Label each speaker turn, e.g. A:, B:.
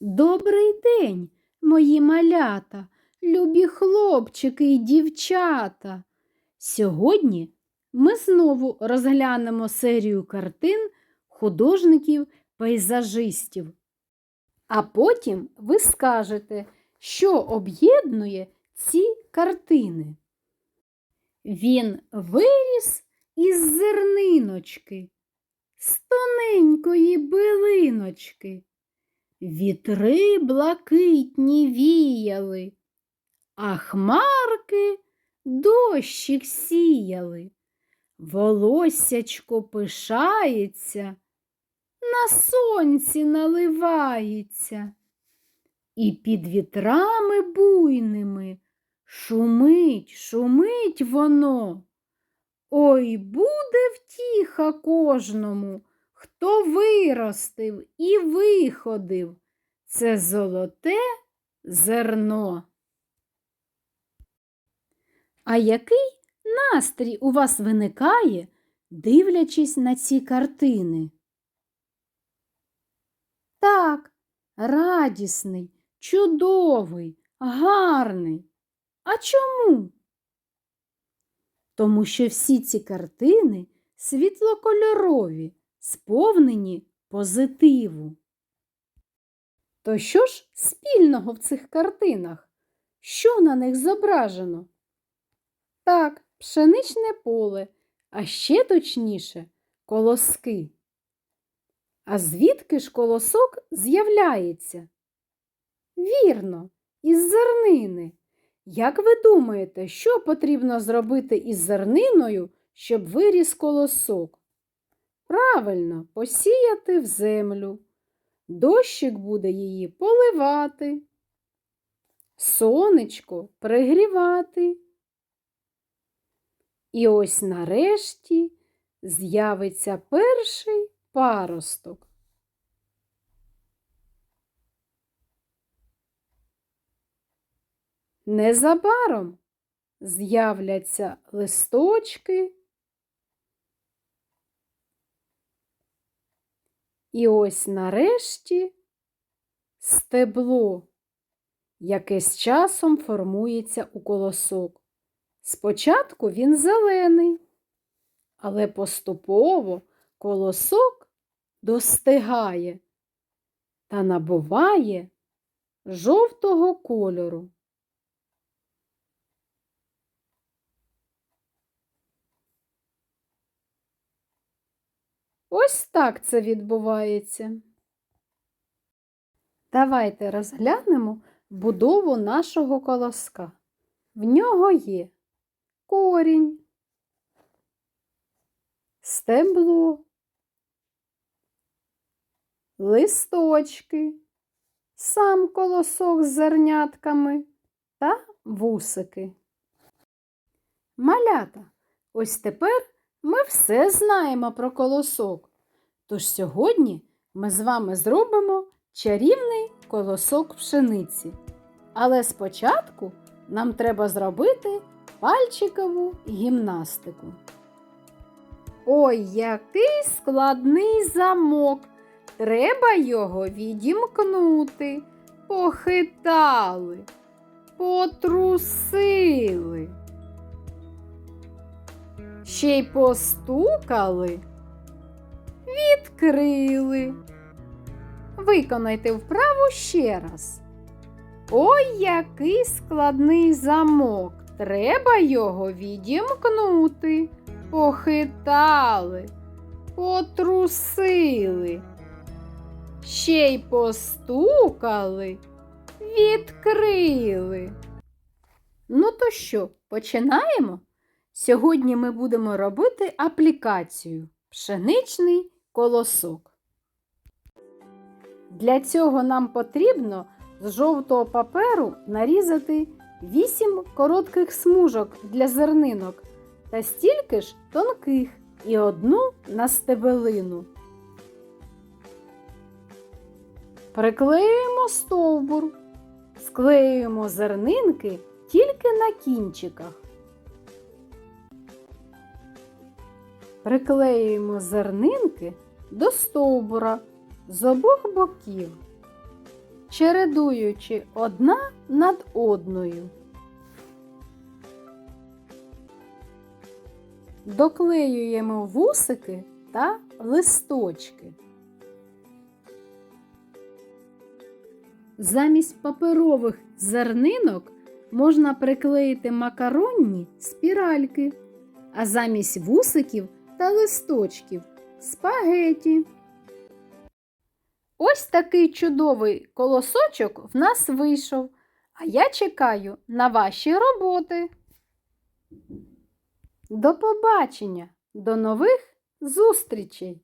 A: Добрий день, мої малята, любі хлопчики і дівчата. Сьогодні ми знову розглянемо серію картин художників-пейзажистів. А потім ви скажете, що об'єднує ці картини. Він виріс із зерниночки, з тоненької билиночки. Вітри блакитні віяли, а хмарки дощик сіяли. Волоссячко пишається, на сонці наливається, і під вітрами буйними шумить, шумить воно. Ой, буде втіха кожному, хто виростив і виходив. Це золоте зерно. А який настрій у вас виникає, дивлячись на ці картини? Так, радісний, чудовий, гарний. А чому? Тому що всі ці картини світлокольорові, сповнені позитиву. То що ж спільного в цих картинах? Що на них зображено? Так, пшеничне поле, а ще точніше колоски. А звідки ж колосок з'являється? Вірно, із зернини. Як ви думаєте, що потрібно зробити із зерниною, щоб виріс колосок? Правильно, посіяти в землю. Дощик буде її поливати, сонечко пригрівати. І ось нарешті з'явиться перший паросток. Незабаром з'являться листочки. І ось нарешті стебло, яке з часом формується у колосок. Спочатку він зелений, але поступово колосок достигає та набуває жовтого кольору. Ось так це відбувається. Давайте розглянемо будову нашого колоска. В нього є корінь, стебло, листочки, сам колосок з зернятками та вусики. Малята, ось тепер ми все знаємо про колосок. Тож сьогодні ми з вами зробимо чарівний колосок пшениці. Але спочатку нам треба зробити пальчикову гімнастику. Ой, який складний замок! Треба його відімкнути. Похитали, потрусили. Ще й постукали, відкрили. Виконайте вправу ще раз. Ой, який складний замок. Треба його відімкнути. Похитали, потрусили. Ще й постукали, відкрили. Ну то що, починаємо? Сьогодні ми будемо робити аплікацію пшеничний колосок. Для цього нам потрібно з жовтого паперу нарізати 8 коротких смужок для зернинок та стільки ж тонких і одну на стебелину. Приклеюємо стовбур, склеюємо зернинки тільки на кінчиках. Приклеюємо зернинки до стовбура з обох боків. чередуючи одна над одною. Доклеюємо вусики та листочки. Замість паперових зернинок можна приклеїти макаронні спіральки, а замість вусиків та листочків спагеті. Ось такий чудовий колосочок в нас вийшов, а я чекаю на ваші роботи. До побачення, до нових зустрічей!